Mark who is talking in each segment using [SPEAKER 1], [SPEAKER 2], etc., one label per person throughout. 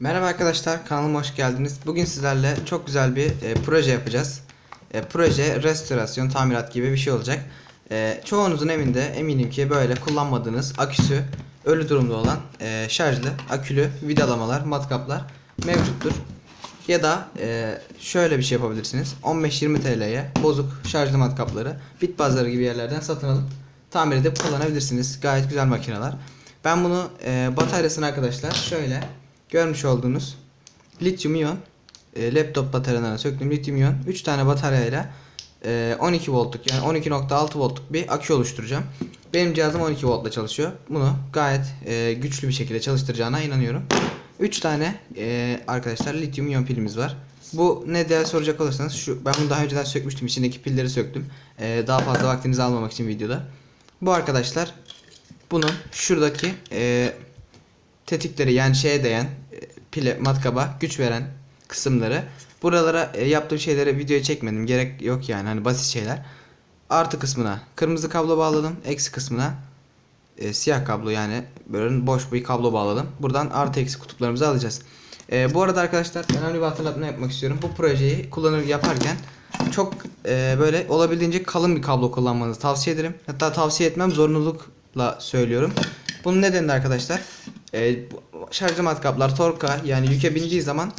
[SPEAKER 1] Merhaba arkadaşlar kanalıma hoş geldiniz. Bugün sizlerle çok güzel bir e, proje yapacağız. E, proje restorasyon, tamirat gibi bir şey olacak. E, çoğunuzun evinde eminim ki böyle kullanmadığınız aküsü ölü durumda olan e, şarjlı, akülü vidalamalar, matkaplar mevcuttur. Ya da e, şöyle bir şey yapabilirsiniz. 15-20 TL'ye bozuk şarjlı matkapları bit pazarı gibi yerlerden satın alıp tamir edip kullanabilirsiniz. Gayet güzel makineler. Ben bunu e, bataryasını arkadaşlar şöyle görmüş olduğunuz lityum iyon e, laptop bataryalarına söktüğüm lityum iyon 3 tane bataryayla e, 12 voltluk yani 12.6 voltluk bir akü oluşturacağım. Benim cihazım 12 voltla çalışıyor. Bunu gayet e, güçlü bir şekilde çalıştıracağına inanıyorum. 3 tane e, arkadaşlar lityum iyon pilimiz var. Bu ne diye soracak olursanız şu ben bunu daha önceden sökmüştüm. İçindeki pilleri söktüm. E, daha fazla vaktinizi almamak için videoda. Bu arkadaşlar bunun şuradaki e, tetikleri yani şeye değen e, pile matkaba güç veren kısımları. Buralara e, yaptığım şeyleri videoya çekmedim. Gerek yok yani hani basit şeyler. Artı kısmına kırmızı kablo bağladım eksi kısmına e, siyah kablo yani böyle boş bir kablo bağladım. Buradan artı eksi kutuplarımızı alacağız. E, bu arada arkadaşlar önemli bir hatırlatma yapmak istiyorum. Bu projeyi kullanır yaparken çok e, böyle olabildiğince kalın bir kablo kullanmanızı tavsiye ederim. Hatta tavsiye etmem zorunlulukla söylüyorum. Bunun nedeni de arkadaşlar e, şarjlı matkaplar torka yani yüke bindiği zaman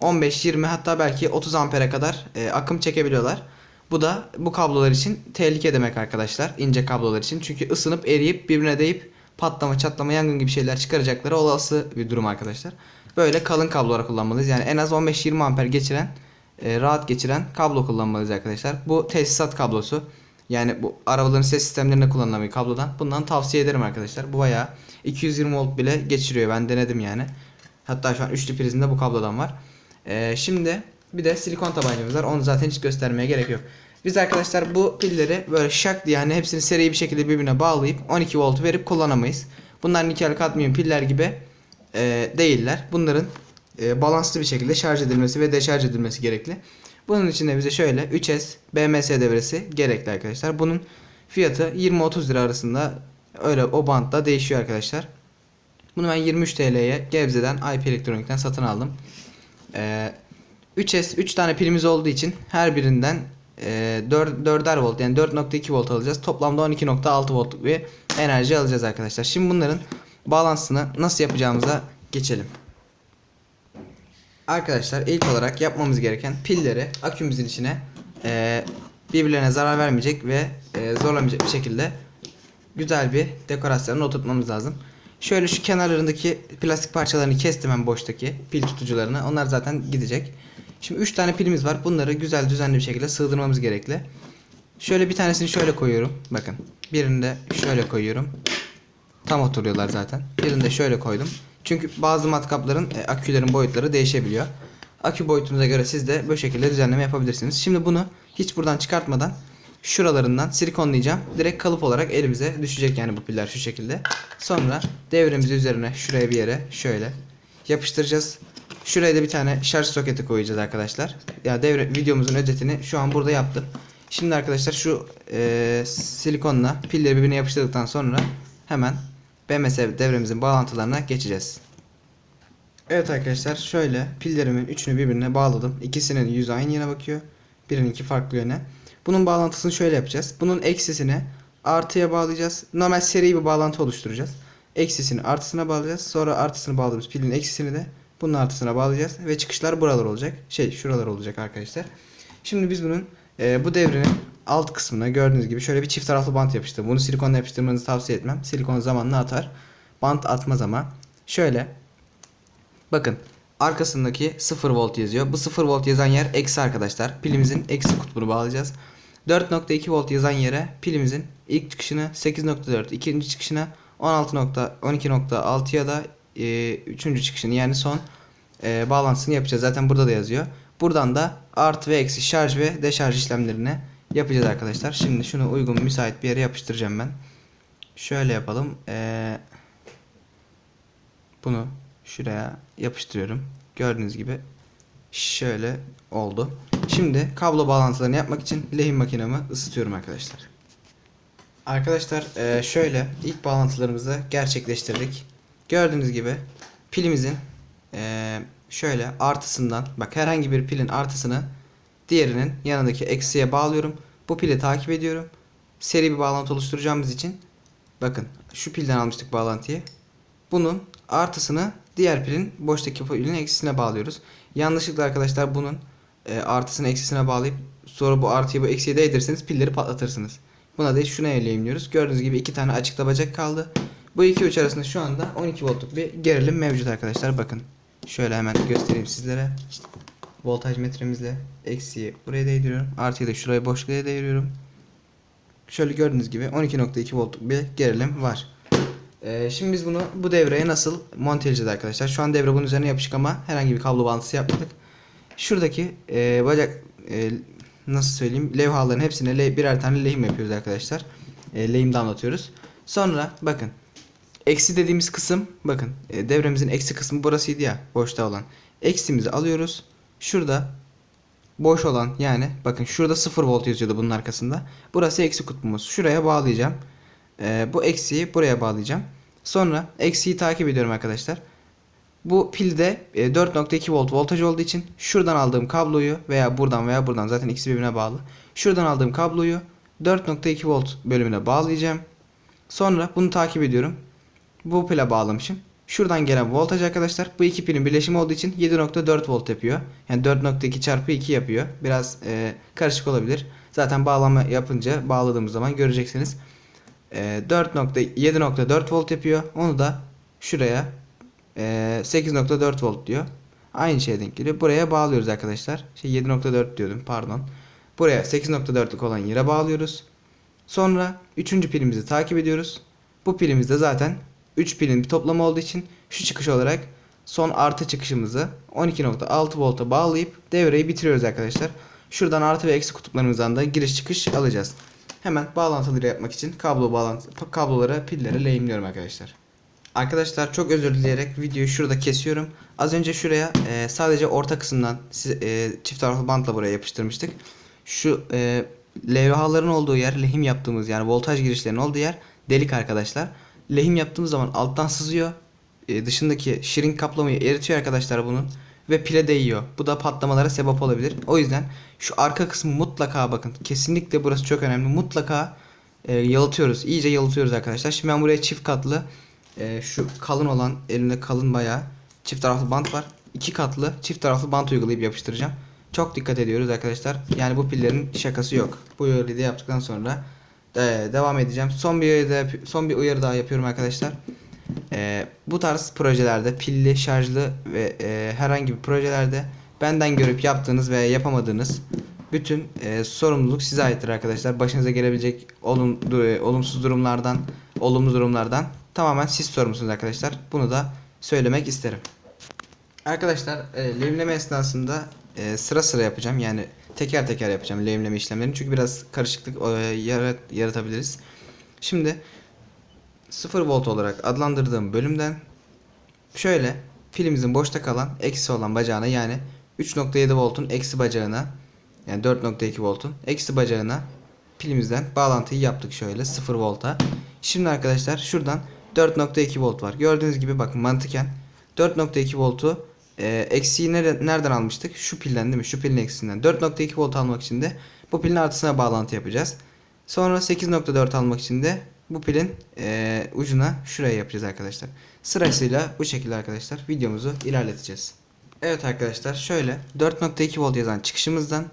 [SPEAKER 1] 15-20 hatta belki 30 ampere kadar e, akım çekebiliyorlar. Bu da bu kablolar için tehlike demek arkadaşlar. ince kablolar için. Çünkü ısınıp eriyip birbirine değip patlama, çatlama, yangın gibi şeyler çıkaracakları olası bir durum arkadaşlar. Böyle kalın kablolar kullanmalıyız. Yani en az 15-20 amper geçiren, e, rahat geçiren kablo kullanmalıyız arkadaşlar. Bu tesisat kablosu. Yani bu arabaların ses sistemlerinde kullanılan bir kablodan. Bundan tavsiye ederim arkadaşlar. Bu bayağı 220 volt bile geçiriyor. Ben denedim yani. Hatta şu an üçlü prizinde bu kablodan var. Ee, şimdi bir de silikon tabancamız var. Onu zaten hiç göstermeye gerek yok. Biz arkadaşlar bu pilleri böyle şak diye yani hepsini seri bir şekilde birbirine bağlayıp 12 volt verip kullanamayız. Bunlar nikel kadmiyum piller gibi e, değiller. Bunların e, balanslı bir şekilde şarj edilmesi ve deşarj edilmesi gerekli. Bunun için de bize şöyle 3S BMS devresi gerekli arkadaşlar. Bunun fiyatı 20-30 lira arasında öyle o bantta değişiyor arkadaşlar. Bunu ben 23 TL'ye Gebze'den IP Elektronik'ten satın aldım. Ee, 3S 3 tane pilimiz olduğu için her birinden e, 4 4'er volt yani 4.2 volt alacağız. Toplamda 12.6 voltluk bir enerji alacağız arkadaşlar. Şimdi bunların bağlantısını nasıl yapacağımıza geçelim. Arkadaşlar ilk olarak yapmamız gereken pilleri akümüzün içine e, birbirlerine zarar vermeyecek ve e, zorlamayacak bir şekilde güzel bir dekorasyona oturtmamız lazım. Şöyle şu kenarlarındaki plastik parçalarını kestim ben boştaki pil tutucularını. Onlar zaten gidecek. Şimdi 3 tane pilimiz var. Bunları güzel düzenli bir şekilde sığdırmamız gerekli. Şöyle bir tanesini şöyle koyuyorum. Bakın. Birini de şöyle koyuyorum. Tam oturuyorlar zaten. Birini de şöyle koydum. Çünkü bazı matkapların e, akülerin boyutları değişebiliyor. Akü boyutunuza göre siz de bu şekilde düzenleme yapabilirsiniz. Şimdi bunu hiç buradan çıkartmadan şuralarından silikonlayacağım. Direkt kalıp olarak elimize düşecek yani bu piller şu şekilde. Sonra devremizi üzerine şuraya bir yere şöyle yapıştıracağız. Şuraya da bir tane şarj soketi koyacağız arkadaşlar. Ya devre videomuzun özetini şu an burada yaptım. Şimdi arkadaşlar şu e, silikonla pilleri birbirine yapıştırdıktan sonra hemen BMS devremizin bağlantılarına geçeceğiz. Evet arkadaşlar şöyle pillerimin üçünü birbirine bağladım. İkisinin yüzü aynı yere bakıyor. Birininki farklı yöne. Bunun bağlantısını şöyle yapacağız. Bunun eksisini artıya bağlayacağız. Normal seri bir bağlantı oluşturacağız. Eksisini artısına bağlayacağız. Sonra artısını bağladığımız pilin eksisini de bunun artısına bağlayacağız. Ve çıkışlar buralar olacak. Şey şuralar olacak arkadaşlar. Şimdi biz bunun e, bu devrenin alt kısmına gördüğünüz gibi şöyle bir çift taraflı bant yapıştırdım. Bunu silikonla yapıştırmanızı tavsiye etmem. Silikon zamanla atar. Bant atmaz ama. Şöyle Bakın arkasındaki 0 volt yazıyor. Bu 0 volt yazan yer eksi arkadaşlar. Pilimizin eksi kutbunu bağlayacağız. 4.2 volt yazan yere pilimizin ilk çıkışını 8.4, ikinci çıkışına 16.12.6 ya da e, üçüncü çıkışını yani son e, bağlantısını yapacağız. Zaten burada da yazıyor. Buradan da artı ve eksi şarj ve deşarj işlemlerini yapacağız arkadaşlar. Şimdi şunu uygun müsait bir yere yapıştıracağım ben. Şöyle yapalım. Eee bunu şuraya yapıştırıyorum. Gördüğünüz gibi şöyle oldu. Şimdi kablo bağlantılarını yapmak için lehim makinemi ısıtıyorum arkadaşlar. Arkadaşlar eee, şöyle ilk bağlantılarımızı gerçekleştirdik. Gördüğünüz gibi pilimizin eee, şöyle artısından bak herhangi bir pilin artısını diğerinin yanındaki eksiye bağlıyorum. Bu pili takip ediyorum. Seri bir bağlantı oluşturacağımız için bakın şu pilden almıştık bağlantıyı. Bunun artısını diğer pilin boştaki pilin eksisine bağlıyoruz. Yanlışlıkla arkadaşlar bunun e, artısını eksisine bağlayıp sonra bu artıyı bu eksiye değdirirseniz pilleri patlatırsınız. Buna da şuna eleyimliyoruz. Gördüğünüz gibi iki tane açıkta bacak kaldı. Bu iki uç arasında şu anda 12 voltluk bir gerilim mevcut arkadaşlar. Bakın şöyle hemen göstereyim sizlere. Voltaj metremizle eksiği buraya değdiriyorum. Artıyı da şuraya boşluğa değdiriyorum. Şöyle gördüğünüz gibi 12.2 voltluk bir gerilim var. Ee, şimdi biz bunu bu devreye nasıl monte edeceğiz arkadaşlar? Şu an devre bunun üzerine yapışık ama herhangi bir kablo bağlantısı yapmadık. Şuradaki e, bacak e, nasıl söyleyeyim levhaların hepsine le- birer tane lehim yapıyoruz arkadaşlar. E, lehim damlatıyoruz. Sonra bakın eksi dediğimiz kısım bakın e, devremizin eksi kısmı burasıydı ya boşta olan. Eksimizi alıyoruz. Şurada boş olan yani bakın şurada 0 volt yazıyordu bunun arkasında. Burası eksi kutbumuz. Şuraya bağlayacağım. Ee, bu eksiği buraya bağlayacağım. Sonra eksiği takip ediyorum arkadaşlar. Bu pilde e, 4.2 volt voltaj olduğu için şuradan aldığım kabloyu veya buradan veya buradan zaten ikisi birbirine bağlı. Şuradan aldığım kabloyu 4.2 volt bölümüne bağlayacağım. Sonra bunu takip ediyorum. Bu pile bağlamışım. Şuradan gelen voltaj arkadaşlar bu iki pilin birleşimi olduğu için 7.4 volt yapıyor. Yani 4.2 çarpı 2 yapıyor. Biraz e, karışık olabilir. Zaten bağlama yapınca bağladığımız zaman göreceksiniz. E, 4.7.4 volt yapıyor. Onu da şuraya e, 8.4 volt diyor. Aynı şeye denk geliyor. Buraya bağlıyoruz arkadaşlar. Şey 7.4 diyordum pardon. Buraya 8.4'lük olan yere bağlıyoruz. Sonra üçüncü pilimizi takip ediyoruz. Bu pilimiz de zaten 3 pilin bir toplamı olduğu için şu çıkış olarak son artı çıkışımızı 12.6 volta bağlayıp devreyi bitiriyoruz arkadaşlar. Şuradan artı ve eksi kutuplarımızdan da giriş çıkış alacağız. Hemen bağlantıları yapmak için kablo bağlantı kablolara pillere lehimliyorum arkadaşlar. Arkadaşlar çok özür dileyerek videoyu şurada kesiyorum. Az önce şuraya e, sadece orta kısımdan e, çift taraflı bantla buraya yapıştırmıştık. Şu e, levhaların olduğu yer, lehim yaptığımız yani voltaj girişlerinin olduğu yer delik arkadaşlar. Lehim yaptığımız zaman alttan sızıyor. E, dışındaki şirin kaplamayı eritiyor arkadaşlar bunun ve pile değiyor. Bu da patlamalara sebep olabilir. O yüzden şu arka kısmı mutlaka bakın. Kesinlikle burası çok önemli. Mutlaka e, yalıtıyoruz. İyice yalıtıyoruz arkadaşlar. Şimdi ben buraya çift katlı e, şu kalın olan elimde kalın bayağı çift taraflı bant var. İki katlı çift taraflı bant uygulayıp yapıştıracağım. Çok dikkat ediyoruz arkadaşlar. Yani bu pillerin şakası yok. Bu uyarıyı da yaptıktan sonra e, devam edeceğim. Son bir uyarı da, son bir uyarı daha yapıyorum arkadaşlar. E, bu tarz projelerde pilli, şarjlı ve e, herhangi bir projelerde benden görüp yaptığınız veya yapamadığınız bütün e, sorumluluk size aittir arkadaşlar. Başınıza gelebilecek olum, du- olumsuz durumlardan, olumlu durumlardan tamamen siz sorumlusunuz arkadaşlar. Bunu da söylemek isterim. Arkadaşlar e, lehimleme esnasında e, sıra sıra yapacağım. Yani teker teker yapacağım lehimleme işlemlerini. Çünkü biraz karışıklık e, yarat- yaratabiliriz. Şimdi 0 volt olarak adlandırdığım bölümden şöyle pilimizin boşta kalan eksi olan bacağına yani 3.7 voltun eksi bacağına yani 4.2 voltun eksi bacağına pilimizden bağlantıyı yaptık şöyle 0 volta. Şimdi arkadaşlar şuradan 4.2 volt var. Gördüğünüz gibi bakın mantıken 4.2 voltu e, eksiği nere- nereden almıştık? Şu pilden değil mi? Şu pilin eksisinden. 4.2 volt almak için de bu pilin artısına bağlantı yapacağız. Sonra 8.4 almak için de bu pilin e, ucuna şuraya yapacağız arkadaşlar. Sırasıyla bu şekilde arkadaşlar videomuzu ilerleteceğiz. Evet arkadaşlar şöyle 4.2 volt yazan çıkışımızdan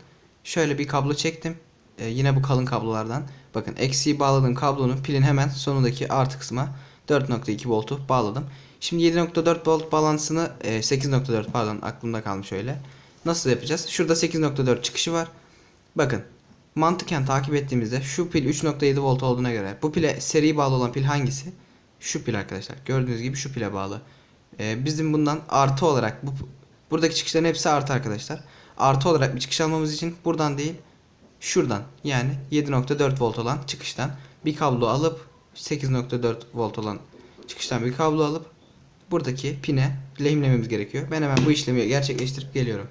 [SPEAKER 1] şöyle bir kablo çektim. E, yine bu kalın kablolardan. Bakın eksiği bağladığım kablonun pilin hemen sonundaki artı kısma 4.2 voltu bağladım. Şimdi 7.4 volt bağlantısını e, 8.4 pardon aklımda kalmış öyle. Nasıl yapacağız? Şurada 8.4 çıkışı var. Bakın mantıken takip ettiğimizde şu pil 3.7 volt olduğuna göre bu pile seri bağlı olan pil hangisi? Şu pil arkadaşlar. Gördüğünüz gibi şu pile bağlı. Ee, bizim bundan artı olarak bu buradaki çıkışların hepsi artı arkadaşlar. Artı olarak bir çıkış almamız için buradan değil şuradan yani 7.4 volt olan çıkıştan bir kablo alıp 8.4 volt olan çıkıştan bir kablo alıp buradaki pine lehimlememiz gerekiyor. Ben hemen bu işlemi gerçekleştirip geliyorum.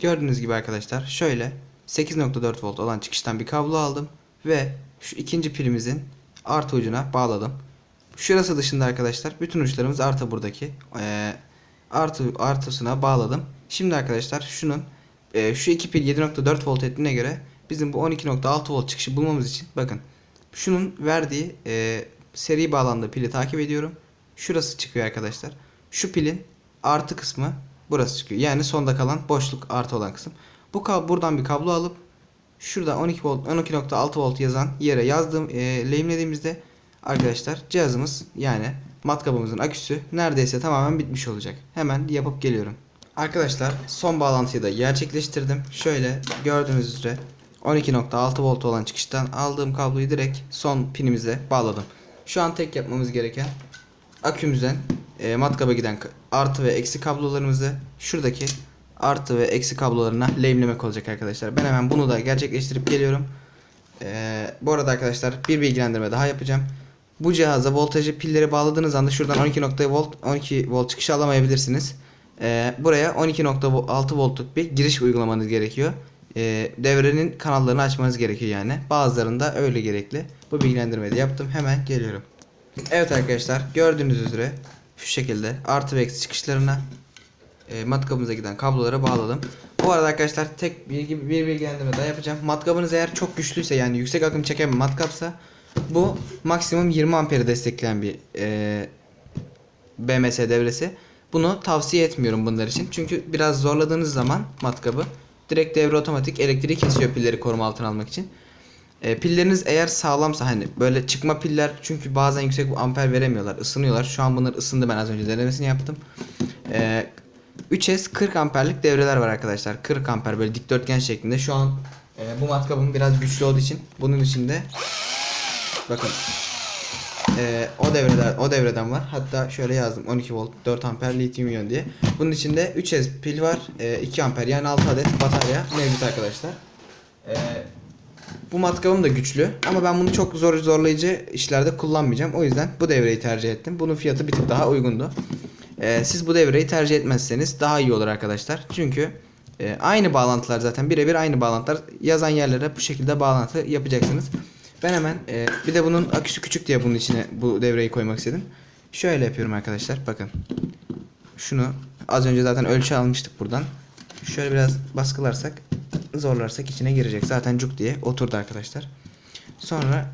[SPEAKER 1] Gördüğünüz gibi arkadaşlar şöyle 8.4 volt olan çıkıştan bir kablo aldım ve şu ikinci pilimizin artı ucuna bağladım. Şurası dışında arkadaşlar bütün uçlarımız artı buradaki. Ee, artı artısına bağladım. Şimdi arkadaşlar şunun e, şu iki pil 7.4 volt ettiğine göre bizim bu 12.6 volt çıkışı bulmamız için bakın şunun verdiği e, seri bağlandığı pili takip ediyorum. Şurası çıkıyor arkadaşlar. Şu pilin artı kısmı burası çıkıyor. Yani sonda kalan boşluk artı olan kısım. Bu kab buradan bir kablo alıp şurada 12 volt 12.6 volt yazan yere yazdığım e, lehimlediğimizde arkadaşlar cihazımız yani matkabımızın aküsü neredeyse tamamen bitmiş olacak. Hemen yapıp geliyorum. Arkadaşlar son bağlantıyı da gerçekleştirdim. Şöyle gördüğünüz üzere 12.6 volt olan çıkıştan aldığım kabloyu direkt son pinimize bağladım. Şu an tek yapmamız gereken akümüzden e, matkaba giden artı ve eksi kablolarımızı şuradaki artı ve eksi kablolarına lehimlemek olacak arkadaşlar. Ben hemen bunu da gerçekleştirip geliyorum. E, bu arada arkadaşlar bir bilgilendirme daha yapacağım. Bu cihaza voltajı pilleri bağladığınız anda şuradan 12 volt 12 volt çıkışı alamayabilirsiniz. E, buraya 12.6 voltluk bir giriş uygulamanız gerekiyor. E, devrenin kanallarını açmanız gerekiyor yani. Bazılarında öyle gerekli. Bu bilgilendirmeyi de yaptım. Hemen geliyorum. Evet arkadaşlar gördüğünüz üzere şu şekilde artı ve eksi çıkışlarına e, matkabımıza giden kablolara bağladım. Bu arada arkadaşlar tek bilgi bir bilgilendirme daha yapacağım. Matkabınız eğer çok güçlüyse yani yüksek akım çeken bir matkapsa bu maksimum 20 amperi destekleyen bir e, BMS devresi. Bunu tavsiye etmiyorum bunlar için. Çünkü biraz zorladığınız zaman matkabı direkt devre otomatik elektriği kesiyor pilleri koruma altına almak için. E, pilleriniz eğer sağlamsa hani böyle çıkma piller çünkü bazen yüksek amper veremiyorlar, ısınıyorlar. Şu an bunlar ısındı ben az önce denemesini yaptım. E, 3S 40 amperlik devreler var arkadaşlar. 40 amper böyle dikdörtgen şeklinde. Şu an e, bu matkabım biraz güçlü olduğu için bunun içinde bakın e, o devreden o devreden var. Hatta şöyle yazdım 12 volt 4 amper lityum iyon diye. Bunun içinde 3S pil var. E, 2 amper yani 6 adet batarya mevcut arkadaşlar. E, bu matkabım da güçlü ama ben bunu çok zor zorlayıcı işlerde kullanmayacağım. O yüzden bu devreyi tercih ettim. Bunun fiyatı bir tık daha uygundu. Ee, siz bu devreyi tercih etmezseniz daha iyi olur arkadaşlar. Çünkü e, aynı bağlantılar zaten birebir aynı bağlantılar. Yazan yerlere bu şekilde bağlantı yapacaksınız. Ben hemen e, bir de bunun aküsü küçük diye bunun içine bu devreyi koymak istedim. Şöyle yapıyorum arkadaşlar. Bakın. Şunu az önce zaten ölçü almıştık buradan. Şöyle biraz baskılarsak zorlarsak içine girecek. Zaten cuk diye oturdu arkadaşlar. Sonra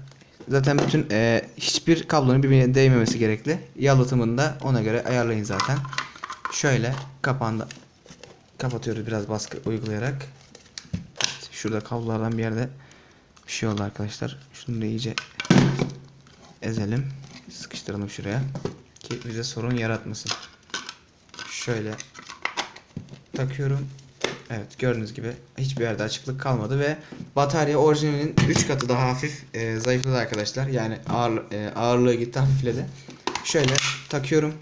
[SPEAKER 1] zaten bütün e, hiçbir kablonun birbirine değmemesi gerekli. Yalıtımını da ona göre ayarlayın zaten. Şöyle kapağında kapatıyoruz biraz baskı uygulayarak. Şurada kablolardan bir yerde bir şey oldu arkadaşlar. Şunu da iyice ezelim. Sıkıştıralım şuraya. Ki bize sorun yaratmasın. Şöyle takıyorum. Evet gördüğünüz gibi hiçbir yerde açıklık kalmadı ve batarya orijinalinin 3 katı daha hafif e, zayıfladı arkadaşlar. Yani ağır, e, ağırlığı gitti hafifledi. Şöyle takıyorum.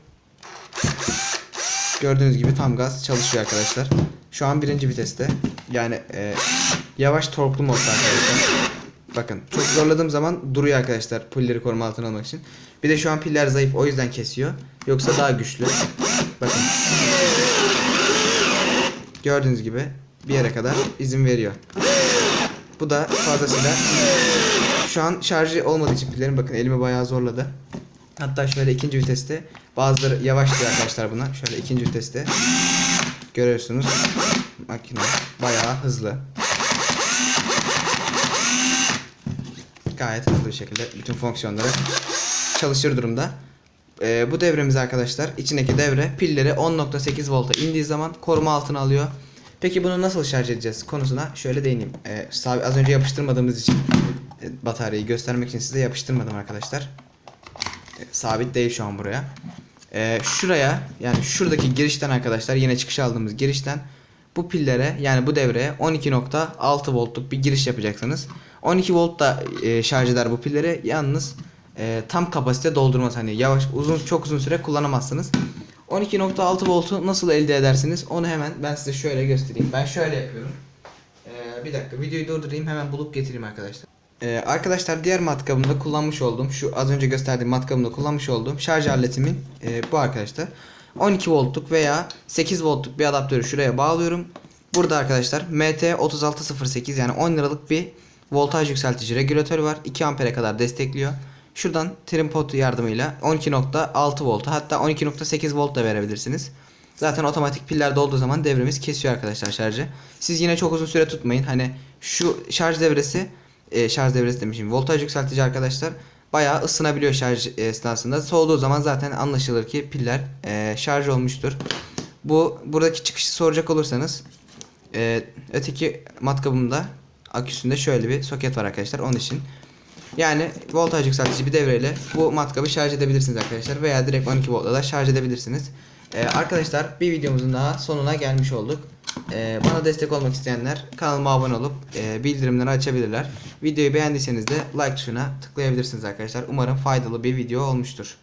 [SPEAKER 1] Gördüğünüz gibi tam gaz çalışıyor arkadaşlar. Şu an birinci viteste. Yani e, yavaş torklu modda arkadaşlar. Bakın çok zorladığım zaman duruyor arkadaşlar pilleri koruma altına almak için. Bir de şu an piller zayıf o yüzden kesiyor. Yoksa daha güçlü. Bakın. Gördüğünüz gibi bir yere kadar izin veriyor. Bu da fazlasıyla şu an şarjı olmadığı için pillerim bakın elimi bayağı zorladı. Hatta şöyle ikinci viteste bazıları yavaş arkadaşlar buna. Şöyle ikinci viteste görüyorsunuz. Makine bayağı hızlı. Gayet hızlı bir şekilde bütün fonksiyonları çalışır durumda. Ee, bu devremiz arkadaşlar içindeki devre pilleri 10.8 volta indiği zaman koruma altına alıyor. Peki bunu nasıl şarj edeceğiz konusuna şöyle değineyim. Ee, az önce yapıştırmadığımız için e, bataryayı göstermek için size yapıştırmadım arkadaşlar. E, sabit değil şu an buraya. Ee, şuraya yani şuradaki girişten arkadaşlar yine çıkış aldığımız girişten bu pillere yani bu devreye 12.6 voltluk bir giriş yapacaksınız. 12 volt da e, şarj eder bu pilleri. Yalnız e, tam kapasite doldurmaz. Hani yavaş uzun çok uzun süre kullanamazsınız. 12.6 voltu nasıl elde edersiniz? Onu hemen ben size şöyle göstereyim. Ben şöyle yapıyorum. Ee, bir dakika videoyu durdurayım hemen bulup getireyim arkadaşlar. Ee, arkadaşlar diğer matkabımda kullanmış olduğum şu az önce gösterdiğim matkabımda kullanmış olduğum şarj aletimin e, bu arkadaşlar. 12 voltluk veya 8 voltluk bir adaptörü şuraya bağlıyorum. Burada arkadaşlar MT3608 yani 10 liralık bir voltaj yükseltici regülatör var. 2 ampere kadar destekliyor. Şuradan trim potu yardımıyla 12.6 volta hatta 12.8 volt da verebilirsiniz. Zaten otomatik piller dolduğu zaman devremiz kesiyor arkadaşlar şarjı. Siz yine çok uzun süre tutmayın. Hani şu şarj devresi e, şarj devresi demişim. Voltaj yükseltici arkadaşlar bayağı ısınabiliyor şarj esnasında. Soğuduğu zaman zaten anlaşılır ki piller e, şarj olmuştur. Bu buradaki çıkışı soracak olursanız e, öteki matkabımda aküsünde şöyle bir soket var arkadaşlar onun için. Yani voltaj yükseltici bir devreyle bu matkabı şarj edebilirsiniz arkadaşlar veya direkt 12 voltla da şarj edebilirsiniz. Ee, arkadaşlar bir videomuzun daha sonuna gelmiş olduk. Ee, bana destek olmak isteyenler kanalıma abone olup e, bildirimleri açabilirler. Videoyu beğendiyseniz de like tuşuna tıklayabilirsiniz arkadaşlar. Umarım faydalı bir video olmuştur.